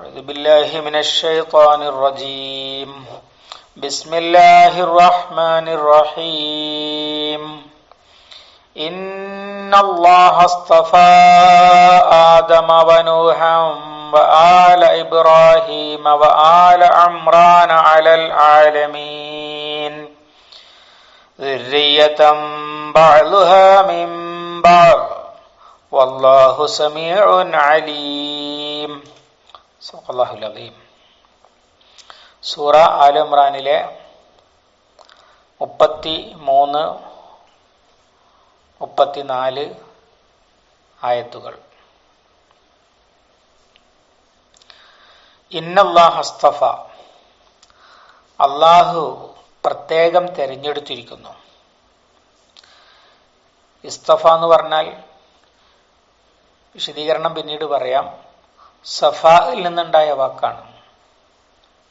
أعوذ بالله من الشيطان الرجيم. بسم الله الرحمن الرحيم. إن الله اصطفى آدم ونوحا وآل إبراهيم وآل عمران على العالمين. ذرية بعضها من بعض. والله سميع عليم. സൂറ ആലുമ്രാനിലെ മുപ്പത്തി മൂന്ന് മുപ്പത്തിനാല് ആയത്തുകൾ. ഇന്നല്ലാഹസ്തഫ അള്ളാഹു പ്രത്യേകം തിരഞ്ഞെടുത്തിരിക്കുന്നു. ഇസ്തഫ എന്ന് പറഞ്ഞാൽ വിശദീകരണം പിന്നീട് പറയാം. സഫായിൽ നിന്നുണ്ടായ വാക്കാണ്.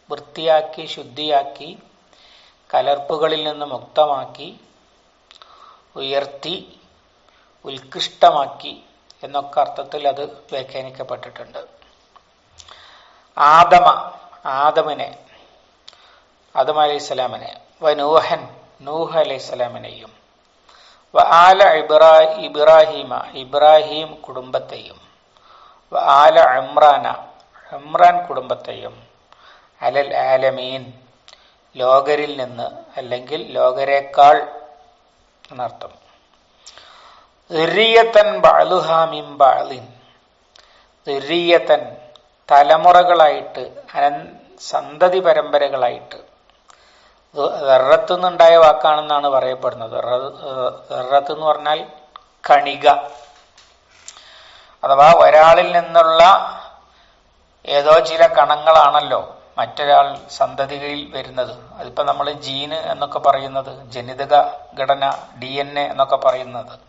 വൃത്തിയാക്കി ശുദ്ധിയാക്കി കലർപ്പുകളിൽ നിന്ന് മുക്തമാക്കി ഉയർത്തി ഉത്കൃഷ്ടമാക്കി എന്നൊക്കെ അർത്ഥത്തിൽ അത് വ്യാഖ്യാനിക്കപ്പെട്ടിട്ടുണ്ട്. ആദമ ആദമിനെ ആദം അലൈഹി സ്വലാമിനെ വ നൂഹൻ നൂഹ് അലൈഹി സ്വലാമിനെയും വ ആല ഇബ്രാ ഇബ്രാഹിമ ഇബ്രാഹിം കുടുംബത്തെയും ആല ഇമ്രാന ഇമ്രാൻ കുടുംബത്തെയും അലൽ ആലമീൻ ലോകരിൽ നിന്ന് അല്ലെങ്കിൽ ലോകരേക്കാൾ എന്നർത്ഥം. ദുരിയത്തൻ ബാലുഹാമിം ബാലിൻ ദുരിയത്തൻ തലമുറകളായിട്ട് അനൻ സന്തതി പരമ്പരകളായിട്ട്. ദറത്തുനിന്നുണ്ടായ വാക്കാണെന്നാണ് പറയപ്പെടുന്നത്. ദറത്ത് എന്ന് പറഞ്ഞാൽ കണിക. അഥവാ ഒരാളിൽ നിന്നുള്ള ഏതോ ചില കണങ്ങളാണല്ലോ മറ്റൊരാൾ സന്തതികളിൽ വരുന്നത്. അതിപ്പോ നമ്മൾ ജീന് എന്നൊക്കെ പറയുന്നത് ജനിതക ഘടന ഡി എൻ എ എന്നൊക്കെ പറയുന്നത്.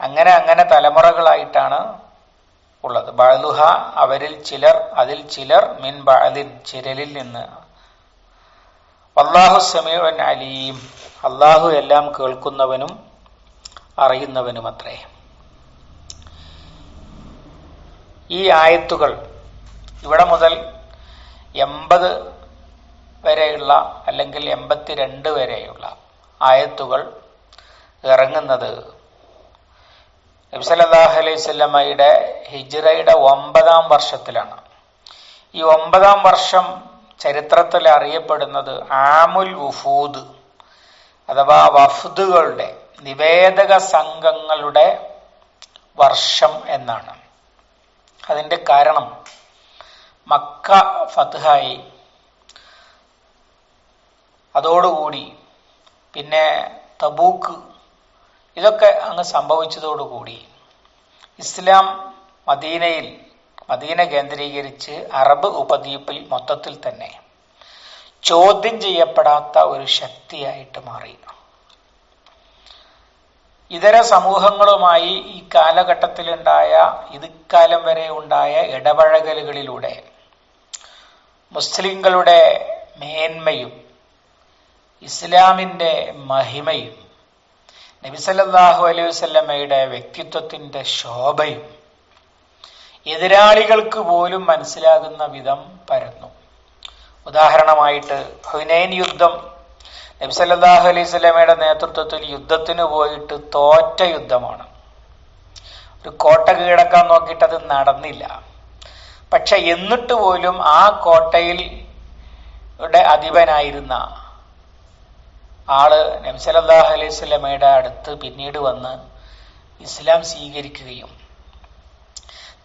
അങ്ങനെ അങ്ങനെ തലമുറകളായിട്ടാണ് ഉള്ളത്. ബാലുഹ അവരിൽ ചിലർ അതിൽ ചിലർ മിൻ ബാലിൻ ചിരലിൽ നിന്ന്. അള്ളാഹു സമീവൻ അലീം. അള്ളാഹു എല്ലാം കേൾക്കുന്നവനും അറിയുന്നവനും അത്രേ ഈ ആയത്തുകൾ ഇവിടെ മുതൽ എൺപത് വരെയുള്ള അല്ലെങ്കിൽ എൺപത്തിരണ്ട് വരെയുള്ള ആയത്തുകൾ ഇറങ്ങുന്നത് നബ്സല്ലാഹു അലൈഹി സ്വല്ലമ്മയുടെ ഹിജ്റയുടെ ഒമ്പതാം വർഷത്തിലാണ്. ഈ ഒമ്പതാം വർഷം ചരിത്രത്തിൽ അറിയപ്പെടുന്നത് ആമുൽ വുഫൂദ് അഥവാ വഫ്ദുകളുടെ നിവേദക സംഘങ്ങളുടെ വർഷം എന്നാണ്. അതിന്റെ കാരണം മക്ക ഫത്ഹായി. അതോടുകൂടി പിന്നെ തബൂക്ക് ഇതൊക്കെ അങ്ങ് സംഭവിച്ചതോടുകൂടി ഇസ്ലാം മദീനയിൽ മദീന കേന്ദ്രീകരിച്ച് അറബ് ഉപദ്വീപിൽ മൊത്തത്തിൽ തന്നെ ചോദ്യം ചെയ്യപ്പെടാത്ത ഒരു ശക്തിയായിട്ട് മാറി. ഇതര സമൂഹങ്ങളുമായി ഈ കാലഘട്ടത്തിലുണ്ടായ ഇതുകാലം വരെ ഉണ്ടായ ഇടപഴകലുകളിലൂടെ മുസ്ലിങ്ങളുടെ മേന്മയും ഇസ്ലാമിന്റെ മഹിമയും നബിസല്ലാഹു അലൈഹി വസല്ലമയുടെ വ്യക്തിത്വത്തിന്റെ ശോഭയും എതിരാളികൾക്ക് പോലും മനസ്സിലാകുന്ന വിധം പരന്നു. ഉദാഹരണമായിട്ട് ഹുനൈൻ യുദ്ധം നബിസല്ലാഹു അലൈഹി നേതൃത്വത്തിൽ യുദ്ധത്തിന് പോയിട്ട് തോറ്റ യുദ്ധമാണ്. ഒരു കോട്ട കീഴടക്കാൻ നോക്കിയിട്ട് അത് നടന്നില്ല. പക്ഷെ എന്നിട്ട് പോലും ആ കോട്ടയിൽ അധിപനായിരുന്ന ആൾ നബ്സലല്ലാഹു അലൈഹി സ്വലമയുടെ അടുത്ത് പിന്നീട് വന്ന് ഇസ്ലാം സ്വീകരിക്കുകയും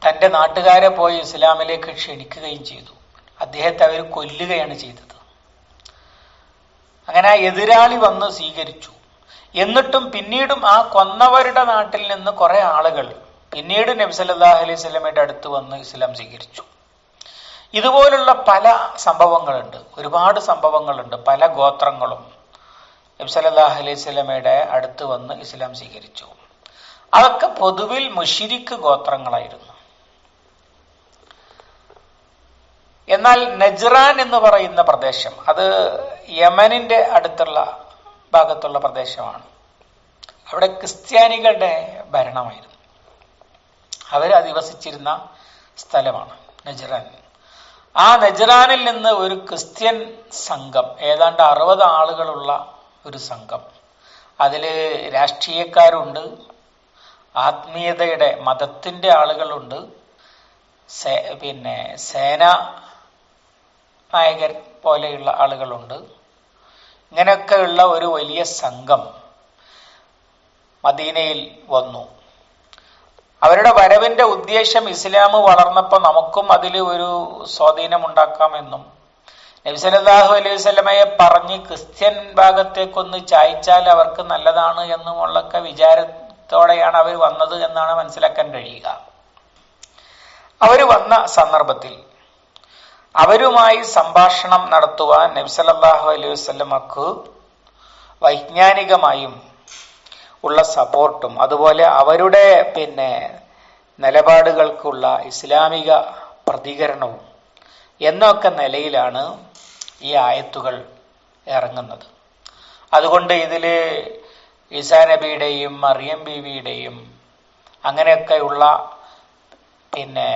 തന്റെ നാട്ടുകാരെ പോയി ഇസ്ലാമിലേക്ക് ക്ഷണിക്കുകയും ചെയ്തു. അദ്ദേഹത്തെ അവർ കൊല്ലുകയാണ് ചെയ്തത്. അങ്ങനെ ആ എതിരാളി വന്ന് സ്വീകരിച്ചു. എന്നിട്ടും പിന്നീടും ആ കൊന്നവരുടെ നാട്ടിൽ നിന്ന് കുറെ ആളുകൾ പിന്നീട് നബ്സല്ലാഹു അലൈഹി സ്വലമയുടെ അടുത്ത് വന്ന് ഇസ്ലാം സ്വീകരിച്ചു. ഇതുപോലുള്ള പല സംഭവങ്ങളുണ്ട്. ഒരുപാട് സംഭവങ്ങളുണ്ട്. പല ഗോത്രങ്ങളും നബ്സലാഹ് അലൈഹി സ്വലമയുടെ അടുത്ത് വന്ന് ഇസ്ലാം സ്വീകരിച്ചു. അതൊക്കെ പൊതുവിൽ മുഷിരിക്ക് ഗോത്രങ്ങളായിരുന്നു. എന്നാൽ നജ്റാൻ എന്ന് പറയുന്ന പ്രദേശം അത് യമനിന്റെ അടുത്തുള്ള ഭാഗത്തുള്ള പ്രദേശമാണ്. അവിടെ ക്രിസ്ത്യാനികളുടെ ഭരണമായിരുന്നു. അവർ അധിവസിച്ചിരുന്ന സ്ഥലമാണ് നജ്റാൻ. ആ നജ്റാനിൽ നിന്ന് ഒരു ക്രിസ്ത്യൻ സംഘം ഏതാണ്ട് അറുപത് ആളുകളുള്ള ഒരു സംഘം. അതിൽ രാഷ്ട്രീയക്കാരുണ്ട് ആത്മീയതയുടെ മതത്തിന്റെ ആളുകളുണ്ട് പിന്നെ സേന നായകർ പോലെയുള്ള ആളുകളുണ്ട്. ഇങ്ങനെയൊക്കെയുള്ള ഒരു വലിയ സംഘം മദീനയിൽ വന്നു. അവരുടെ വരവിന്റെ ഉദ്ദേശം ഇസ്ലാം വളർന്നപ്പോൾ നമുക്കും അതിൽ ഒരു സ്വാധീനം ഉണ്ടാക്കാമെന്നും നബിസലല്ലാഹു അലൈഹി സ്വലമയെ പറഞ്ഞ് ക്രിസ്ത്യൻ ഭാഗത്തേക്കൊന്ന് ചായ്ച്ചാൽ അവർക്ക് നല്ലതാണ് എന്നുമുള്ളൊക്കെ വിചാരത്തോടെയാണ് അവർ വന്നത് എന്നാണ് മനസ്സിലാക്കാൻ കഴിയുക. അവർ വന്ന സന്ദർഭത്തിൽ അവരുമായി സംഭാഷണം നടത്തുവാൻ നബ്സലല്ലാഹു അലൈഹി വസ്ലമക്ക് വൈജ്ഞാനികമായും ഉള്ള സപ്പോർട്ടും അതുപോലെ അവരുടെ പിന്നെ നിലപാടുകൾക്കുള്ള ഇസ്ലാമിക പ്രതികരണവും എന്നൊക്കെ നിലയിലാണ് ഈ ആയത്തുകൾ ഇറങ്ങുന്നത്. അതുകൊണ്ട് ഇതിൽ ഈസാ നബിയുടെയും മറിയം ബീവിയുടെയും അങ്ങനെയൊക്കെയുള്ള പിന്നെ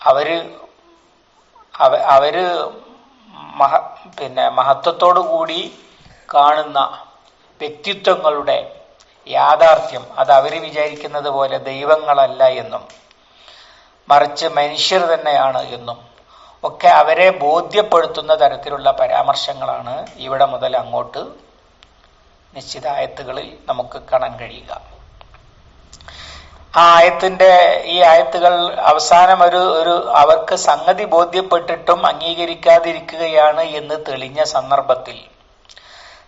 അവർ അവ- അവർ മഹ പിന്നെ മഹത്വത്തോടു കൂടി കാണുന്ന വ്യക്തിത്വങ്ങളുടെ യാഥാർത്ഥ്യം അത് അവർ വിചാരിക്കുന്നത് പോലെ ദൈവങ്ങളല്ല എന്നും മറിച്ച് മനുഷ്യർ തന്നെയാണ് എന്നും ഒക്കെ അവരെ ബോധ്യപ്പെടുത്തുന്ന തരത്തിലുള്ള പരാമർശങ്ങളാണ് ഇവിടെ മുതൽ അങ്ങോട്ട് നിശ്ചിത ആയത്തുകളിൽ നമുക്ക് കാണാൻ കഴിയുക. ആ ആയത്തിന്റെ ഈ ആയത്തുകൾ അവസാനം ഒരു ഒരു അവർക്ക് സംഗതി ബോധ്യപ്പെട്ടിട്ടും അംഗീകരിക്കാതിരിക്കുകയാണ് എന്ന് തെളിഞ്ഞ സന്ദർഭത്തിൽ.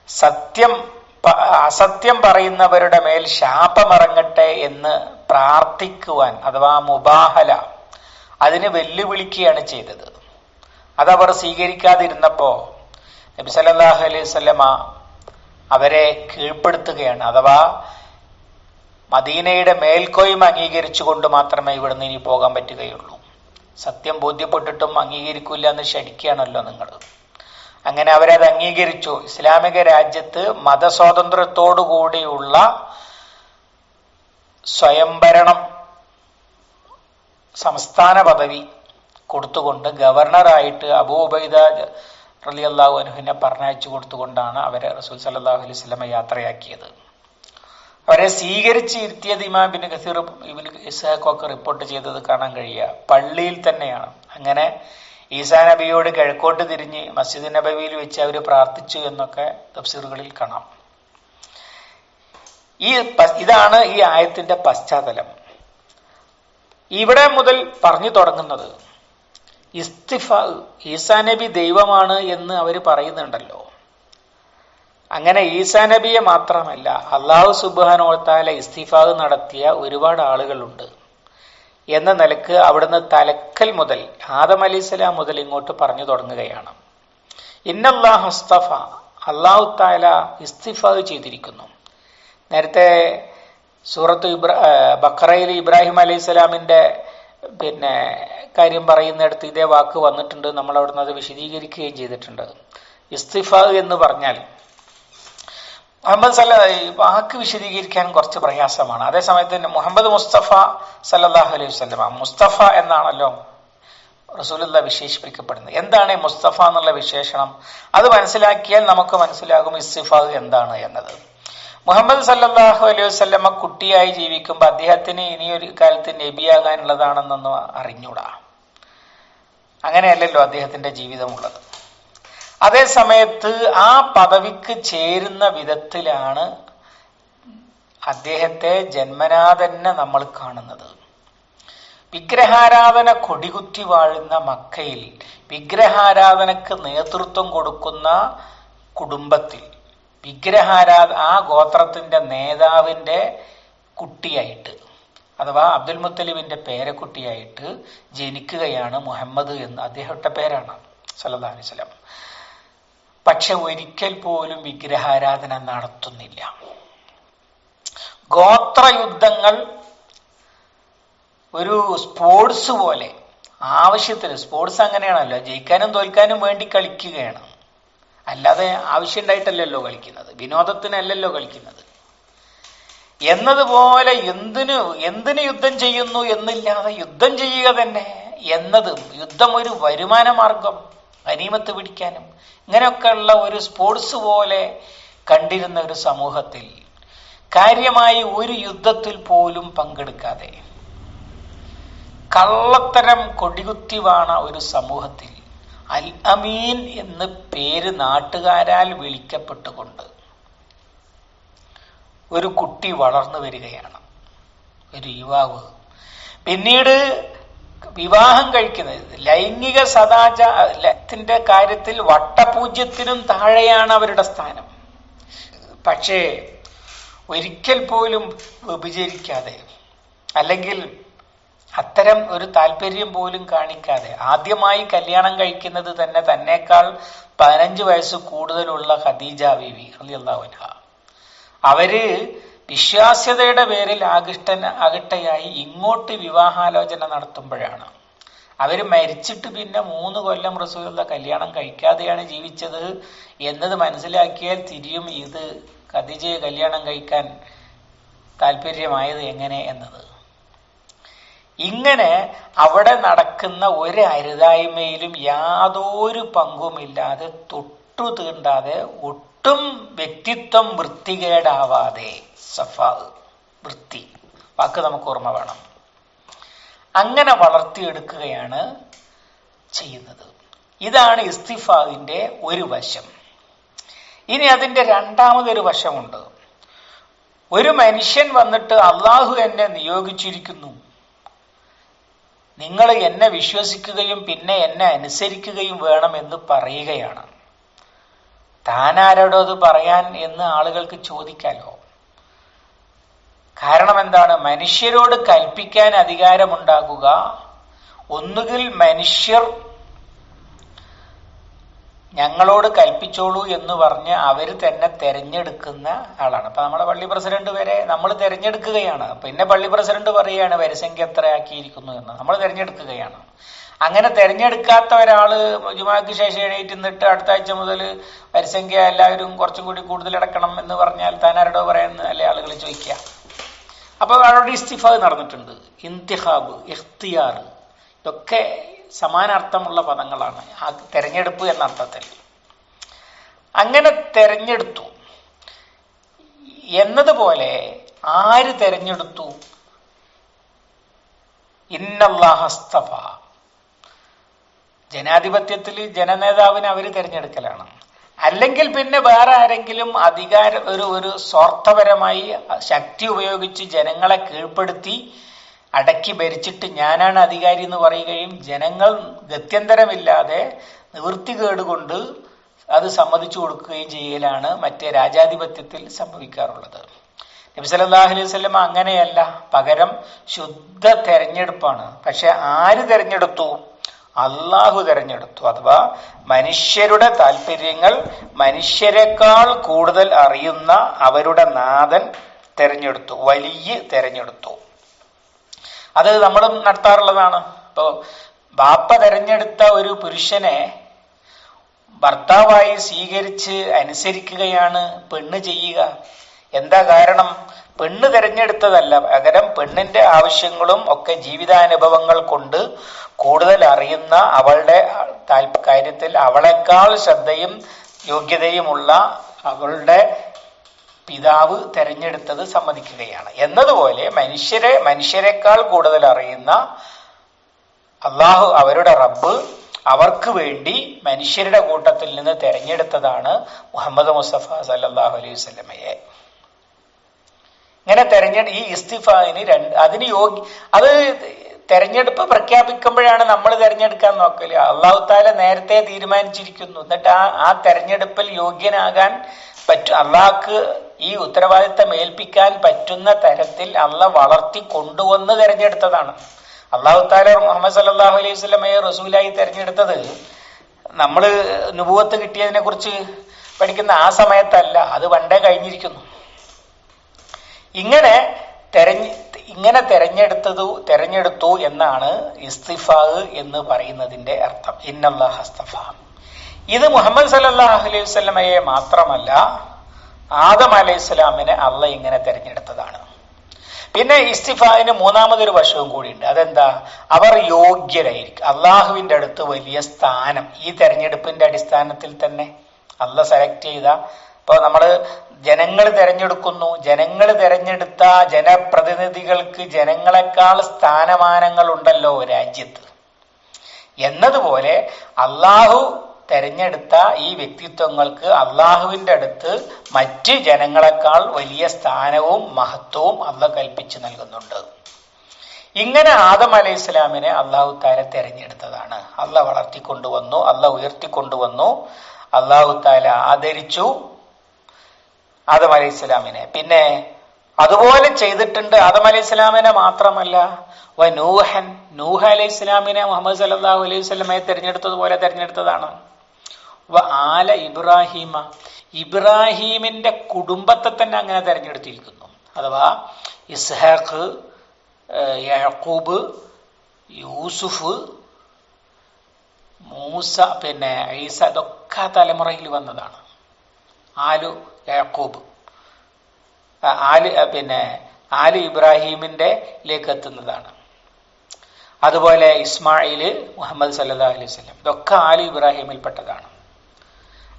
സത്യം അസത്യം പറയുന്നവരുടെ മേൽ ശാപമിറങ്ങട്ടെ എന്ന് പ്രാർത്ഥിക്കുവാൻ അഥവാ മുബാഹല അതിന് വെല്ലുവിളിക്കുകയാണ് ചെയ്തത്. അതവർ സ്വീകരിക്കാതിരുന്നപ്പോ നബി സല്ലല്ലാഹു അലൈഹി സ്വലമ അവരെ കീഴ്പ്പെടുത്തുകയാണ്. അഥവാ മദീനയുടെ മേൽക്കോയ്മ അംഗീകരിച്ചുകൊണ്ട് മാത്രമേ ഇവിടുന്ന് ഇനി പോകാൻ പറ്റുകയുള്ളൂ. സത്യം ബോധ്യപ്പെട്ടിട്ടും അംഗീകരിക്കില്ല എന്ന് ശടിക്കുകയാണല്ലോ നിങ്ങൾ. അങ്ങനെ അവരത് അംഗീകരിച്ചു. ഇസ്ലാമിക രാജ്യത്ത് മതസ്വാതന്ത്ര്യത്തോടുകൂടിയുള്ള സ്വയംഭരണം സംസ്ഥാന പദവി കൊടുത്തുകൊണ്ട് ഗവർണറായിട്ട് അബൂ ഉബൈദ റലി അള്ളാഹു അനുഹിനെ പറഞ്ഞയച്ചു കൊടുത്തുകൊണ്ടാണ് അവരെ റസൂൽ സല്ലാഹു അലൈഹി യാത്രയാക്കിയത്. അവരെ സ്വീകരിച്ച് ഇരുത്തിയത് ഇമാം ബിൻ ഖസീർ ഇബിൻ ഇസാഖൊക്കെ റിപ്പോർട്ട് ചെയ്തത് കാണാൻ കഴിയുക. പള്ളിയിൽ തന്നെയാണ്. അങ്ങനെ ഈസാ നബിയോട് കിഴക്കോട്ട് തിരിഞ്ഞ് മസ്ജിദ് നബവിയിൽ വെച്ച് അവർ പ്രാർത്ഥിച്ചു എന്നൊക്കെ തഫ്സീറുകളിൽ കാണാം. ഈ ഇതാണ് ഈ ആയത്തിന്റെ പശ്ചാത്തലം. ഇവിടെ മുതൽ പറഞ്ഞു തുടങ്ങുന്നത് ഇസ്തിഫ ഈസാ നബി ദൈവമാണ് എന്ന് അവർ പറയുന്നുണ്ടല്ലോ. അങ്ങനെ ഈസാ നബിയെ മാത്രമല്ല അള്ളാഹു സുബാനോത്താല ഇസ്തിഫാദ് നടത്തിയ ഒരുപാട് ആളുകളുണ്ട്. എന്ന നിലയ്ക്ക് അവിടുന്ന് തലക്കൽ മുതൽ ആദം അലിസ്ലാം മുതൽ ഇങ്ങോട്ട് പറഞ്ഞു തുടങ്ങുകയാണ്. ഇന്നല്ലാഹുസ്തഫ അള്ളാഹു താല ഇസ്തിഫാദ് ചെയ്തിരിക്കുന്നു. നേരത്തെ സൂറത്ത് ഇബ്രാ ബക്കറയിൽ ഇബ്രാഹിം അലൈഹി സ്വലാമിന്റെ പിന്നെ കാര്യം പറയുന്നിടത്ത് ഇതേ വാക്ക് വന്നിട്ടുണ്ട്. നമ്മൾ അവിടുന്ന് അത് വിശദീകരിക്കുകയും ചെയ്തിട്ടുണ്ട്. ഇസ്തിഫ എന്ന് പറഞ്ഞാൽ മുഹമ്മദ് സല്ല വാക്ക് വിശദീകരിക്കാൻ കുറച്ച് പ്രയാസമാണ്. അതേസമയത്ത് മുഹമ്മദ് മുസ്തഫ സല്ലാഹു അലൈഹി വസല്ലമ മുസ്തഫ എന്നാണല്ലോ റസൂലുള്ള വിശേഷിപ്പിക്കപ്പെടുന്നത്. എന്താണ് മുസ്തഫ എന്നുള്ള വിശേഷണം? അത് മനസ്സിലാക്കിയാൽ നമുക്ക് മനസ്സിലാകും ഇസ്തിഫ എന്താണ് എന്നത്. മുഹമ്മദ് സല്ലാഹു അലൈഹി വസല്ലമ കുട്ടിയായി ജീവിക്കുമ്പോൾ അദ്ദേഹത്തിന് ഇനിയൊരു കാലത്ത് നബിയാകാനുള്ളതാണെന്നൊന്നും അറിഞ്ഞൂടാ. അങ്ങനെയല്ലല്ലോ അദ്ദേഹത്തിന്റെ ജീവിതമുള്ളത്. അതേ സമയത്ത് ആ പദവിക്ക് ചേരുന്ന വിധത്തിലാണ് അദ്ദേഹത്തെ ജന്മനാ തന്നെ നമ്മൾ കാണുന്നത്. വിഗ്രഹാരാധന കൊടികുത്തി വാഴുന്ന മക്കയിൽ വിഗ്രഹാരാധനക്ക് നേതൃത്വം കൊടുക്കുന്ന കുടുംബത്തിൽ വിഗ്രഹാരാധ ആ ഗോത്രത്തിന്റെ നേതാവിന്റെ കുട്ടിയായിട്ട് അഥവാ അബ്ദുൽ മുത്തലിബിന്റെ പേരക്കുട്ടിയായിട്ട് ജനിക്കുകയാണ് മുഹമ്മദ് എന്ന്. അദ്ദേഹത്തെ പേരാണ്. സല്ലല്ലാഹു അലൈഹി വസല്ലം. പക്ഷെ ഒരിക്കൽ പോലും വിഗ്രഹാരാധന നടത്തുന്നില്ല. ഗോത്രയുദ്ധങ്ങൾ ഒരു സ്പോർട്സ് പോലെ ആവശ്യത്തിന് സ്പോർട്സ് അങ്ങനെയാണല്ലോ ജയിക്കാനും തോൽക്കാനും വേണ്ടി കളിക്കുകയാണ്. അല്ലാതെ ആവശ്യമുണ്ടായിട്ടല്ലല്ലോ കളിക്കുന്നത് വിനോദത്തിനല്ലല്ലോ കളിക്കുന്നത്. എന്നതുപോലെ എന്തിനു എന്തിന് യുദ്ധം ചെയ്യുന്നു എന്നില്ലാതെ യുദ്ധം ചെയ്യുക തന്നെ എന്നതും യുദ്ധം ഒരു വരുമാന മാർഗം അനീമത്ത് പിടിക്കാനും ഇങ്ങനെയൊക്കെയുള്ള ഒരു സ്പോർട്സ് പോലെ കണ്ടിരുന്ന ഒരു സമൂഹത്തിൽ കാര്യമായി ഒരു യുദ്ധത്തിൽ പോലും പങ്കെടുക്കാതെ കള്ളത്തരം കൊടികുത്തി വാണ ഒരു സമൂഹത്തിൽ അൽ അമീൻ എന്ന് പേര് നാട്ടുകാരാൽ വിളിക്കപ്പെട്ടുകൊണ്ട് ഒരു കുട്ടി വളർന്നു വരികയാണ്. ഒരു യുവാവ്. പിന്നീട് വിവാഹം കഴിക്കുന്നത്. ലൈംഗിക സദാചാരത്തിന്റെ കാര്യത്തിൽ വട്ടപൂജ്യത്തിനും താഴെയാണ് അവരുടെ സ്ഥാനം. പക്ഷേ ഒരിക്കൽ പോലും വ്യഭിചരിക്കാതെ അല്ലെങ്കിൽ അത്തരം ഒരു താല്പര്യം പോലും കാണിക്കാതെ ആദ്യമായി കല്യാണം കഴിക്കുന്നത് തന്നെ തന്നെക്കാൾ പതിനഞ്ച് വയസ്സ് കൂടുതലുള്ള ഖദീജ ബീവി അലിയല്ലാവൻഹ അവർ വിശ്വാസ്യതയുടെ പേരിൽ ആകൃഷ്ടൻ അകട്ടയായി ഇങ്ങോട്ട് വിവാഹാലോചന നടത്തുമ്പോഴാണ്. അവർ മരിച്ചിട്ട് പിന്നെ മൂന്ന് കൊല്ലം റസൂലുള്ള കല്യാണം കഴിക്കാതെയാണ് ജീവിച്ചത് എന്നത് മനസ്സിലാക്കിയാൽ തിരിയും ഇത് കദീജയെ കല്യാണം കഴിക്കാൻ താല്പര്യമായത് എങ്ങനെ എന്നത്? ഇങ്ങനെ അവിടെ നടക്കുന്ന ഒരു അരുതായ്മയിലും യാതൊരു പങ്കുമില്ലാതെ തൊട്ടു തീണ്ടാതെ ഒട്ടും വ്യക്തിത്വം വൃത്തികേടാവാതെ സഫാ വൃത്തി. വാക്ക് നമുക്ക് ഓർമ്മ വേണം. അങ്ങനെ വളർത്തിയെടുക്കുകയാണ് ചെയ്യുന്നത്. ഇതാണ് ഇസ്തിഫാദിന്റെ ഒരു വശം. ഇനി അതിന്റെ രണ്ടാമതൊരു വശമുണ്ട്. ഒരു മനുഷ്യൻ വന്നിട്ട് അള്ളാഹു എന്നെ നിയോഗിച്ചിരിക്കുന്നു. നിങ്ങൾ എന്നെ വിശ്വസിക്കുകയും പിന്നെ എന്നെ അനുസരിക്കുകയും വേണമെന്ന് പറയുകയാണ്. താനാരോടോ അത് പറയാൻ എന്ന് ആളുകൾക്ക് ചോദിക്കാലോ? കാരണം എന്താണ് മനുഷ്യരോട് കൽപ്പിക്കാൻ അധികാരമുണ്ടാകുക. ഒന്നുകിൽ മനുഷ്യർ ഞങ്ങളോട് കൽപ്പിച്ചോളൂ എന്ന് പറഞ്ഞ് അവർ തന്നെ തെരഞ്ഞെടുക്കുന്ന ആളാണ്. അപ്പൊ നമ്മളെ പള്ളി പ്രസിഡന്റ് വരെ നമ്മൾ തെരഞ്ഞെടുക്കുകയാണ്. പിന്നെ പള്ളി പ്രസിഡന്റ് പറയുകയാണ് വരിസംഖ്യ എത്രയാക്കിയിരിക്കുന്നു എന്ന്. നമ്മൾ തെരഞ്ഞെടുക്കുകയാണ്. അങ്ങനെ തെരഞ്ഞെടുക്കാത്ത ഒരാൾ ജുമാക്ക് ശേഷം എഴുന്നേറ്റ് നിന്നിട്ട് അടുത്ത ആഴ്ച മുതൽ വരിസംഖ്യ എല്ലാവരും കുറച്ചും കൂടി കൂടുതൽ അടക്കണം എന്ന് പറഞ്ഞാൽ താൻ ആരുടെ പറയുന്ന അല്ലെ ആളുകൾ ചോദിക്കുക. അപ്പൊ അവരുടെ ഇസ്തിഫാദ് നടന്നിട്ടുണ്ട്. ഇന്തിഹാബ് ഇഖ്തിയാർ. ഇതൊക്കെ സമാനാർത്ഥമുള്ള പദങ്ങളാണ്. ആ തെരഞ്ഞെടുപ്പ് എന്ന അർത്ഥത്തിൽ. അങ്ങനെ തെരഞ്ഞെടുത്തു. എന്നതുപോലെ ആര് തെരഞ്ഞെടുത്തു? ഇന്നല്ലാഹസ്തഫ ജനാധിപത്യത്തിൽ ജനനേതാവിനെ അവർ തിരഞ്ഞെടുക്കലാണ്. അല്ലെങ്കിൽ പിന്നെ വേറെ ആരെങ്കിലും അധികാര ഒരു ഒരു സ്വാർത്ഥപരമായി ശക്തി ഉപയോഗിച്ച് ജനങ്ങളെ കീഴ്പ്പെടുത്തി അടക്കി ഭരിച്ചിട്ട് ഞാനാണ് അധികാരി എന്ന് പറയുകയും ജനങ്ങൾ ഗത്യന്തരമില്ലാതെ നിവൃത്തികേട് കൊണ്ട് അത് സമ്മതിച്ചു കൊടുക്കുകയും ചെയ്യലാണ് മറ്റേ രാജാധിപത്യത്തിൽ സംഭവിക്കാറുള്ളത്. നബി സല്ലല്ലാഹു അലൈഹി സ്വലം അങ്ങനെയല്ല. പകരം ശുദ്ധ തെരഞ്ഞെടുപ്പാണ്. പക്ഷെ ആര് തെരഞ്ഞെടുത്തു? അള്ളാഹു തിരഞ്ഞെടുത്തു. അഥവാ മനുഷ്യരുടെ താല്പര്യങ്ങൾ മനുഷ്യരെക്കാൾ കൂടുതൽ അറിയുന്ന അവരുടെ നാഥൻ തിരഞ്ഞെടുത്തു വലിയ തിരഞ്ഞെടുത്തു. അത് നമ്മളും നടത്താറുള്ളതാണ്. ഇപ്പോ ബാപ്പ തിരഞ്ഞെടുത്ത ഒരു പുരുഷനെ ഭർത്താവായി സ്വീകരിച്ച് അനുസരിക്കുകയാണ് പെണ്ണ് ചെയ്യുക. എന്താ കാരണം? പെണ്ണ് തിരഞ്ഞെടുത്തതല്ല. പകരം പെണ്ണിന്റെ ആവശ്യങ്ങളും ഒക്കെ ജീവിതാനുഭവങ്ങൾ കൊണ്ട് കൂടുതൽ അറിയുന്ന അവളുടെ കാര്യത്തിൽ അവളെക്കാൾ ശ്രദ്ധയും യോഗ്യതയുമുള്ള അവളുടെ പിതാവ് തെരഞ്ഞെടുത്തത് സമ്മതിക്കുകയാണ്. എന്നതുപോലെ മനുഷ്യരെ മനുഷ്യരെക്കാൾ കൂടുതൽ അറിയുന്ന അള്ളാഹു അവരുടെ റബ്ബ് അവർക്ക് വേണ്ടി മനുഷ്യരുടെ കൂട്ടത്തിൽ നിന്ന് തെരഞ്ഞെടുത്തതാണ് മുഹമ്മദ് മുസ്തഫ സല്ലാഹു അലൈഹി വസല്ലമയെ. ഇങ്ങനെ തെരഞ്ഞെടുപ്പ് ഈ ഇസ്തിഫാവിന് രണ്ട് അതിന് യോഗ്യ അത് തെരഞ്ഞെടുപ്പ് പ്രഖ്യാപിക്കുമ്പോഴാണ് നമ്മൾ തെരഞ്ഞെടുക്കാൻ നോക്കൽ. അള്ളാഹു താല നേരത്തെ തീരുമാനിച്ചിരിക്കുന്നു. എന്നിട്ട് ആ ആ തെരഞ്ഞെടുപ്പിൽ യോഗ്യനാകാൻ പറ്റും അള്ളാഹ്ക്ക് ഈ ഉത്തരവാദിത്തം ഏൽപ്പിക്കാൻ പറ്റുന്ന തരത്തിൽ അള്ള വളർത്തി കൊണ്ടുവന്ന് തെരഞ്ഞെടുത്തതാണ്. അള്ളാഹു താല മുഹമ്മദ് സല്ലാഹു അലൈഹി സ്വലമയെ റസൂലായി തെരഞ്ഞെടുത്തത് നമ്മൾ നുപൂവത്ത് കിട്ടിയതിനെ കുറിച്ച് പഠിക്കുന്ന ആ സമയത്തല്ല അത് പണ്ടേ കഴിഞ്ഞിരിക്കുന്നു. ഇങ്ങനെ തെരഞ്ഞ് ഇങ്ങനെ തെരഞ്ഞെടുത്തതു തെരഞ്ഞെടുത്തു എന്നാണ് ഇസ്തിഫാഹ് എന്ന് പറയുന്നതിന്റെ അർത്ഥം. ഇന്നല്ലാഹ് ഇത് മുഹമ്മദ് സല്ലല്ലാഹു അലൈഹി വസല്ലമയെ മാത്രമല്ല ആദം അലൈഹി സ്വലാമിനെ അള്ള ഇങ്ങനെ തെരഞ്ഞെടുത്തതാണ്. പിന്നെ ഇസ്തിഫായിന് മൂന്നാമതൊരു വശവും കൂടിയുണ്ട്. അതെന്താ? അവർ യോഗ്യരായിരിക്കും. അള്ളാഹുവിന്റെ അടുത്ത് വലിയ സ്ഥാനം. ഈ തെരഞ്ഞെടുപ്പിന്റെ അടിസ്ഥാനത്തിൽ തന്നെ അല്ല സെലക്ട് ചെയ്ത ഇപ്പൊ നമ്മൾ ജനങ്ങൾ തെരഞ്ഞെടുക്കുന്നു. ജനങ്ങൾ തിരഞ്ഞെടുത്ത ജനപ്രതിനിധികൾക്ക് ജനങ്ങളെക്കാൾ സ്ഥാനമാനങ്ങൾ ഉണ്ടല്ലോ രാജ്യത്ത്. എന്നതുപോലെ അള്ളാഹു തെരഞ്ഞെടുത്ത ഈ വ്യക്തിത്വങ്ങൾക്ക് അള്ളാഹുവിന്റെ അടുത്ത് മറ്റ് ജനങ്ങളെക്കാൾ വലിയ സ്ഥാനവും മഹത്വവും അള്ള കൽപ്പിച്ചു നൽകുന്നുണ്ട്. ഇങ്ങനെ ആദം അലൈഹി ഇസ്ലാമിനെ അള്ളാഹു താല തെരഞ്ഞെടുത്തതാണ്. അല്ല വളർത്തിക്കൊണ്ടുവന്നു അല്ല ഉയർത്തിക്കൊണ്ടുവന്നു. അള്ളാഹു താല ആദരിച്ചു. ആദം അലൈഹി ഇസ്ലാമിനെ പിന്നെ അതുപോലെ ചെയ്തിട്ടുണ്ട് ആദം അലൈഹി ഇസ്ലാമിനെ മാത്രമല്ല വ നൂഹൻ നൂഹ അലൈഹി ഇസ്ലാമിനെ മുഹമ്മദ് സല്ലാഹു അലൈഹി സ്വലമെ തിരഞ്ഞെടുത്തതുപോലെ തിരഞ്ഞെടുത്തതാണ്. വ ആല ഇബ്രാഹിമ ഇബ്രാഹീമിന്റെ കുടുംബത്തെ തന്നെ അങ്ങനെ തിരഞ്ഞെടുത്തിരിക്കുന്നു. അഥവാ ഇസ്ഹാഖ് യാക്കൂബ് യൂസുഫ് മൂസ പിന്നെ ഈസ ഇതൊക്കെ തലമുറയിൽ വന്നതാണ്. ആലു യാക്കൂബ്. ആൽ പിന്നെ ആലു ഇബ്രാഹീമിന്റെ ലേക്ക് എത്തുന്നതാണ്. അതുപോലെ ഇസ്മായിൽ മുഹമ്മദ് സല്ലാ അലൈഹി സ്വലം ഇതൊക്കെ ആൽ ഇബ്രാഹിമിൽപ്പെട്ടതാണ്.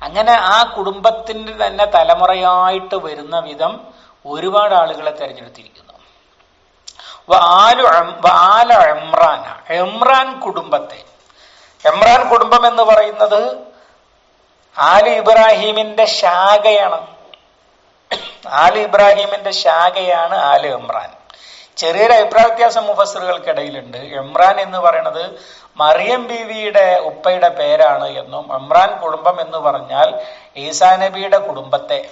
അങ്ങനെ ആ കുടുംബത്തിന്റെ തന്നെ തലമുറയായിട്ട് വരുന്ന വിധം ഒരുപാട് ആളുകളെ തെരഞ്ഞെടുത്തിരിക്കുന്നു. ആലു ആല എമ്രാന എമ്രാൻ കുടുംബത്തെ. എമ്രാൻ കുടുംബം എന്ന് പറയുന്നത് ആൽ ഇബ്രാഹിമിന്റെ ശാഖയാണ്. ആൽ ഇബ്രാഹിമിന്റെ ശാഖയാണ് ആൽ ഇമ്രാൻ. ചെറിയൊരു അഭിപ്രായ വ്യത്യാസം മുഫസറുകൾക്കിടയിലുണ്ട് ഇമ്രാൻ എന്ന് പറയുന്നത് മറിയം ബീവിയുടെ ഉപ്പയുടെ പേരാണ് എന്നും ഇമ്രാൻ കുടുംബം എന്ന് പറഞ്ഞാൽ ഈസാ നബിയുടെ കുടുംബത്തെ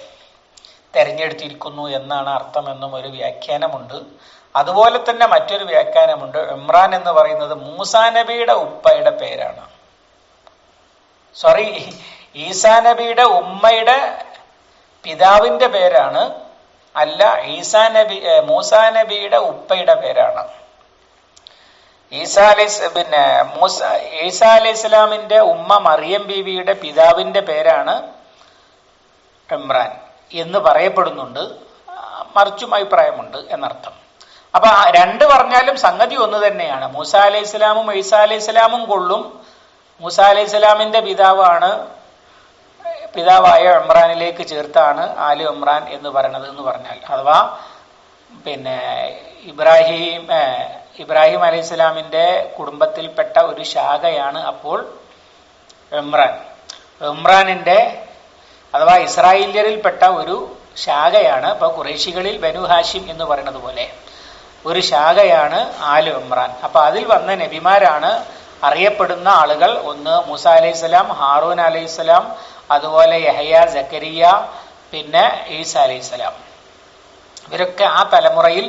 തെരഞ്ഞെടുത്തിരിക്കുന്നു എന്നാണ് അർത്ഥമെന്നും ഒരു വ്യാഖ്യാനമുണ്ട്. അതുപോലെ തന്നെ മറ്റൊരു വ്യാഖ്യാനമുണ്ട്. ഇമ്രാൻ എന്ന് പറയുന്നത് മൂസാ നബിയുടെ ഉപ്പയുടെ പേരാണ്. സോറി ഈസാ നബിയുടെ ഉമ്മയുടെ പിതാവിന്റെ പേരാണ്. അല്ല ഈസാ നബി മൂസാ നബിയുടെ ഉപ്പയുടെ പേരാണ്. ഈസാ അലൈസ് പിന്നെ മൂസ ഈസാ അലൈഹി ഇസ്ലാമിന്റെ ഉമ്മ മറിയം ബീവിയുടെ പിതാവിന്റെ പേരാണ് ഇമ്രാൻ എന്ന് പറയപ്പെടുന്നുണ്ട്. മറിച്ചും അഭിപ്രായമുണ്ട് എന്നർത്ഥം. അപ്പൊ രണ്ട് പറഞ്ഞാലും സംഗതി ഒന്ന് തന്നെയാണ്. മൂസ അലൈഹി ഇസ്ലാമും ഈസാ അലൈഹി ഇസ്ലാമും കൊള്ളും. മൂസ അലൈഹി ഇസ്ലാമിന്റെ പിതാവാണ് പിതാവായ ഇമ്രാനിലേക്ക് ചേർത്താണ് ആലു ഇമ്രാൻ എന്ന് പറയണത് എന്ന് പറഞ്ഞാൽ. അഥവാ പിന്നെ ഇബ്രാഹിം ഇബ്രാഹിം അലൈഹി സ്വലാമിന്റെ കുടുംബത്തിൽപ്പെട്ട ഒരു ശാഖയാണ് അപ്പോൾ ഇമ്രാൻ ഇമ്രാനിന്റെ അഥവാ ഇസ്രായേലിയരിൽപ്പെട്ട ഒരു ശാഖയാണ് ഇപ്പൊ കുറേശികളിൽ ബനു ഹാഷിം എന്ന് പറയുന്നത് പോലെ. ഒരു ശാഖയാണ് ആലു ഇമ്രാൻ അപ്പൊ അതിൽ വന്ന നബിമാരാണ് അറിയപ്പെടുന്ന ആളുകൾ ഒന്ന് മൂസ അലൈഹി സ്വലാം ഹാറൂൻ അലൈഹി സ്വലാം അതുപോലെ യഹയ ജക്കരിയ പിന്നെ ഈസ അലൈഹി സ്വലാം. ഇവരൊക്കെ ആ തലമുറയിൽ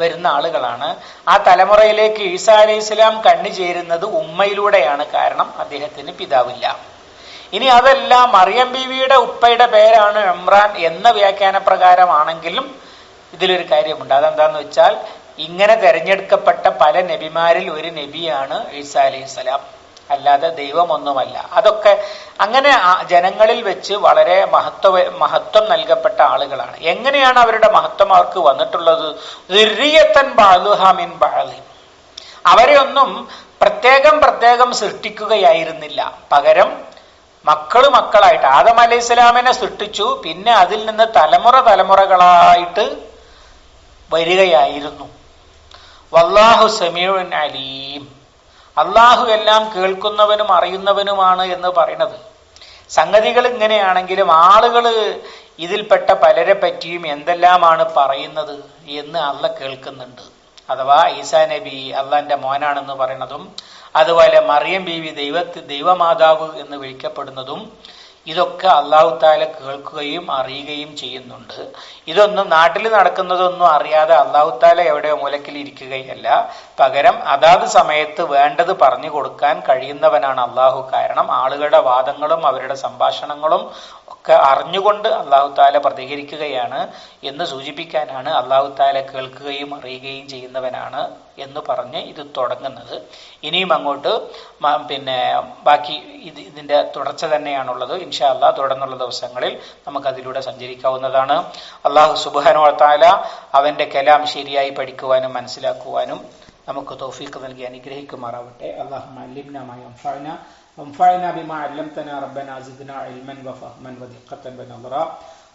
വരുന്ന ആളുകളാണ്. ആ തലമുറയിലേക്ക് ഈസ അലൈഹി സ്വലാം കണ്ണു ചേരുന്നത് ഉമ്മയിലൂടെയാണ്. കാരണം അദ്ദേഹത്തിന് പിതാവില്ല. ഇനി അതല്ല മറിയം ബീവിയുടെ ഉപ്പയുടെ പേരാണ് ഇമ്രാൻ എന്ന വ്യാഖ്യാന പ്രകാരമാണെങ്കിലും ഇതിലൊരു കാര്യമുണ്ട്. അതെന്താന്ന് വെച്ചാൽ ഇങ്ങനെ തെരഞ്ഞെടുക്കപ്പെട്ട പല നബിമാരിൽ ഒരു നബിയാണ് ഈസ അലൈഹി സ്വലാം. അല്ലാതെ ദൈവമൊന്നുമല്ല. അതൊക്കെ അങ്ങനെ ജനങ്ങളിൽ വെച്ച് വളരെ മഹത്വ മഹത്വം നൽകപ്പെട്ട ആളുകളാണ്. എങ്ങനെയാണ് അവരുടെ മഹത്വം അവർക്ക് വന്നിട്ടുള്ളത്? ബാലുഹാമിൻ ബാലി അവരെ ഒന്നും പ്രത്യേകം പ്രത്യേകം സൃഷ്ടിക്കുകയായിരുന്നില്ല. പകരം മക്കൾ മക്കളായിട്ട്. ആദം അലൈഹി സ്വലാമിനെ സൃഷ്ടിച്ചു. പിന്നെ അതിൽ നിന്ന് തലമുറ തലമുറകളായിട്ട് വരികയായിരുന്നു. വല്ലാഹു സമീഉൻ അലീം. അള്ളാഹു എല്ലാം കേൾക്കുന്നവനും അറിയുന്നവനുമാണ് എന്ന് പറയുന്നത്. സംഗതികൾ ഇങ്ങനെയാണെങ്കിലും ആളുകൾ ഇതിൽപ്പെട്ട പലരെ പറ്റിയും എന്തെല്ലാമാണ് പറയുന്നത് എന്ന് അല്ല കേൾക്കുന്നുണ്ട്. അഥവാ ഈസാ നബി അള്ളാന്റെ മോനാണെന്ന് പറയുന്നതും അതുപോലെ മറിയം ബീവി ദൈവത്തി ദൈവമാതാവ് എന്ന് വിളിക്കപ്പെടുന്നതും ഇതൊക്കെ അള്ളാഹു താല കേൾക്കുകയും അറിയുകയും ചെയ്യുന്നുണ്ട്. ഇതൊന്നും നാട്ടിൽ നടക്കുന്നതൊന്നും അറിയാതെ അള്ളാഹു താല എവിടെയോ മൂലക്കിൽ ഇരിക്കുകയല്ല. പകരം അതാത് സമയത്ത് വേണ്ടത് പറഞ്ഞു കൊടുക്കാൻ കഴിയുന്നവനാണ് അള്ളാഹു കാരണം ആളുകളുടെ വാദങ്ങളും അവരുടെ സംഭാഷണങ്ങളും ഒക്കെ അറിഞ്ഞുകൊണ്ട് അള്ളാഹു താല പ്രതികരിക്കുകയാണ് എന്ന് സൂചിപ്പിക്കാനാണ് അള്ളാഹു താല കേൾക്കുകയും അറിയുകയും ചെയ്യുന്നവനാണ് എന്ന് പറഞ്ഞ് ഇത് തുടങ്ങുന്നത് ഇനിയും അങ്ങോട്ട് മ- പിന്നെ ബാക്കി ഇത് ഇതിന്റെ തുടർച്ച തന്നെയാണുള്ളത് ഇൻഷാ അല്ലാ തുടർന്നുള്ള ദിവസങ്ങളിൽ നമുക്ക് അതിലൂടെ സഞ്ചരിക്കാവുന്നതാണ് അള്ളാഹു സുബാനുവത്താല അവന്റെ കലാം ശരിയായി പഠിക്കുവാനും മനസ്സിലാക്കുവാനും നമുക്ക് തൗഫീഖ് നൽകി അനുഗ്രഹിക്കുമാറാവട്ടെ അള്ളാഹു وانفعنا بما علمتنا ربنا زدنا علما وفهما ودقة ونظرا